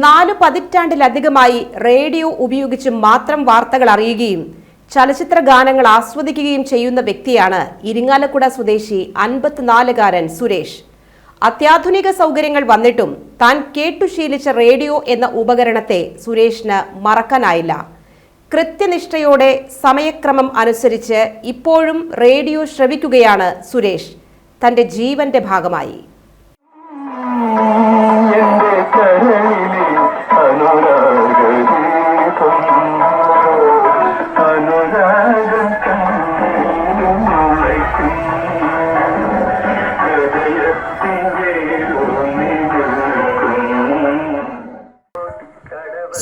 നാലു പതിറ്റാണ്ടിലധികമായി റേഡിയോ ഉപയോഗിച്ച് മാത്രം വാർത്തകൾ അറിയുകയും ചലച്ചിത്ര ഗാനങ്ങൾ ആസ്വദിക്കുകയും ചെയ്യുന്ന വ്യക്തിയാണ് ഇരിങ്ങാലക്കുട സ്വദേശി അൻപത്തിനാലുകാരൻ സുരേഷ്. അത്യാധുനിക സൗകര്യങ്ങൾ വന്നിട്ടും താൻ കേട്ടു ശീലിച്ച റേഡിയോ എന്ന ഉപകരണത്തെ സുരേഷിന് മറക്കാനായില്ല. കൃത്യനിഷ്ഠയോടെ സമയക്രമം അനുസരിച്ച് ഇപ്പോഴും റേഡിയോ ശ്രവിക്കുകയാണ് സുരേഷ്. തന്റെ ജീവന്റെ ഭാഗമായി.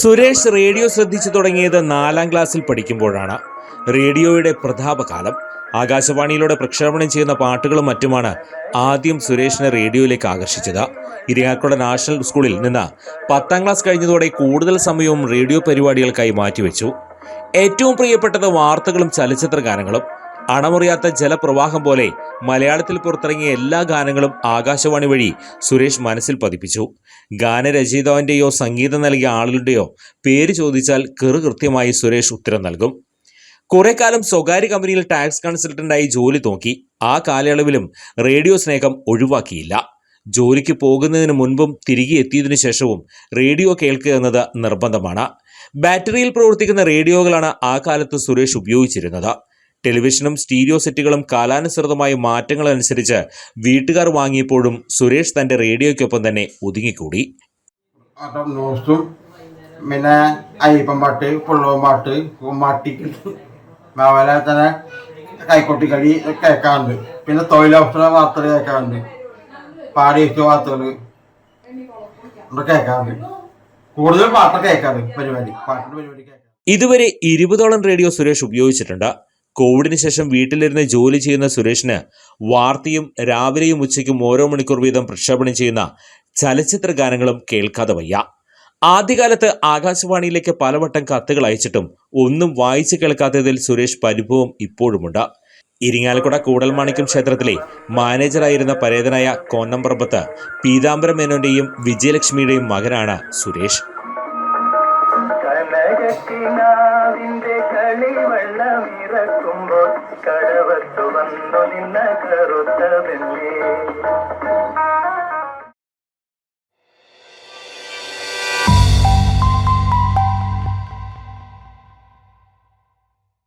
സുരേഷ് റേഡിയോ ശ്രദ്ധിച്ചു തുടങ്ങിയത് നാലാം ക്ലാസ്സിൽ പഠിക്കുമ്പോഴാണ്. റേഡിയോയുടെ പ്രതാപകാലം. ആകാശവാണിയിലൂടെ പ്രക്ഷേപണം ചെയ്യുന്ന പാട്ടുകളും മറ്റുമാണ് ആദ്യം സുരേഷിനെ റേഡിയോയിലേക്ക് ആകർഷിച്ചത്. ഇരിങ്ങാക്കുട നാഷണൽ സ്കൂളിൽ നിന്ന് പത്താം ക്ലാസ് കഴിഞ്ഞതോടെ കൂടുതൽ സമയവും റേഡിയോ പരിപാടികൾക്കായി മാറ്റിവെച്ചു. ഏറ്റവും പ്രിയപ്പെട്ടത് വാർത്തകളും ചലച്ചിത്ര ഗാനങ്ങളും അണമുറിയാത്ത ജലപ്രവാഹം പോലെ മലയാളത്തിൽ പുറത്തിറങ്ങിയ എല്ലാ ഗാനങ്ങളും ആകാശവാണി വഴി സുരേഷ് മനസ്സിൽ പതിപ്പിച്ചു. ഗാനരചയിതാവിന്റെയോ സംഗീതം നൽകിയ ആളുകളുടെയോ പേര് ചോദിച്ചാൽ കൃത്യമായി സുരേഷ് ഉത്തരം നൽകും. കുറെ കാലം സ്വകാര്യ കമ്പനിയിൽ ടാക്സ് കൺസൾട്ടന്റായി ജോലി നോക്കി. ആ കാലയളവിലും റേഡിയോ സ്നേഹം ഒഴിവാക്കിയില്ല. ജോലിക്ക് പോകുന്നതിന് മുൻപും തിരികെ എത്തിയതിനു ശേഷവും റേഡിയോ കേൾക്കുക എന്നത് നിർബന്ധമാണ്. ബാറ്ററിയിൽ പ്രവർത്തിക്കുന്ന റേഡിയോകളാണ് ആ കാലത്ത് സുരേഷ് ഉപയോഗിച്ചിരുന്നത്. ടെലിവിഷനും സ്റ്റീരിയോ സെറ്റുകളും കാലാനുസൃതമായ മാറ്റങ്ങൾ അനുസരിച്ച് വീട്ടുകാർ വാങ്ങിയപ്പോഴും സുരേഷ് തന്റെ റേഡിയോയ്ക്കൊപ്പം തന്നെ ഒതുങ്ങിക്കൂടി. പിന്നെ അയ്യപ്പൻ പാട്ട് പുള്ളവൻ പാട്ട് മാട്ടി അതുപോലെ തന്നെ കൈക്കൊട്ടിക്കളി കേൾക്കാറുണ്ട് പിന്നെ തൊഴിലവസര വാർത്തകൾ കേൾക്കാറുണ്ട് പാടിയ വാർത്തകൾ കേൾക്കാറുണ്ട് കൂടുതൽ പാട്ടൊക്കെ കേൾക്കാറ് പരിപാടി. പാട്ടിന്റെ പരിപാടി കേൾക്കാം ഇതുവരെ ഇരുപതോളം റേഡിയോ സുരേഷ് ഉപയോഗിച്ചിട്ടുണ്ട്. കോവിഡിന് ശേഷം വീട്ടിലിരുന്ന് ജോലി ചെയ്യുന്ന സുരേഷിന് വാർത്തയും രാവിലെയും ഉച്ചയ്ക്കും ഓരോ മണിക്കൂർ വീതം പ്രക്ഷേപണം ചെയ്യുന്ന ചലച്ചിത്ര ഗാനങ്ങളും കേൾക്കാതെ വയ്യ. ആദ്യകാലത്ത് ആകാശവാണിയിലേക്ക് പലവട്ടം കത്തുകൾ അയച്ചിട്ടും ഒന്നും വായിച്ചു കേൾക്കാത്തതിൽ സുരേഷ് പരിഭവം ഇപ്പോഴുമുണ്ട്. ഇരിങ്ങാലക്കുട കൂടൽമാണിക്യം ക്ഷേത്രത്തിലെ മാനേജറായിരുന്ന പരേതനായ കോന്നംപറമ്പത്ത് പീതാംബര മേനോന്റെയും വിജയലക്ഷ്മിയുടെയും മകനാണ് സുരേഷ്. കടവത്തു വന്നു നിന്ന കറുത്ത വെള്ളേ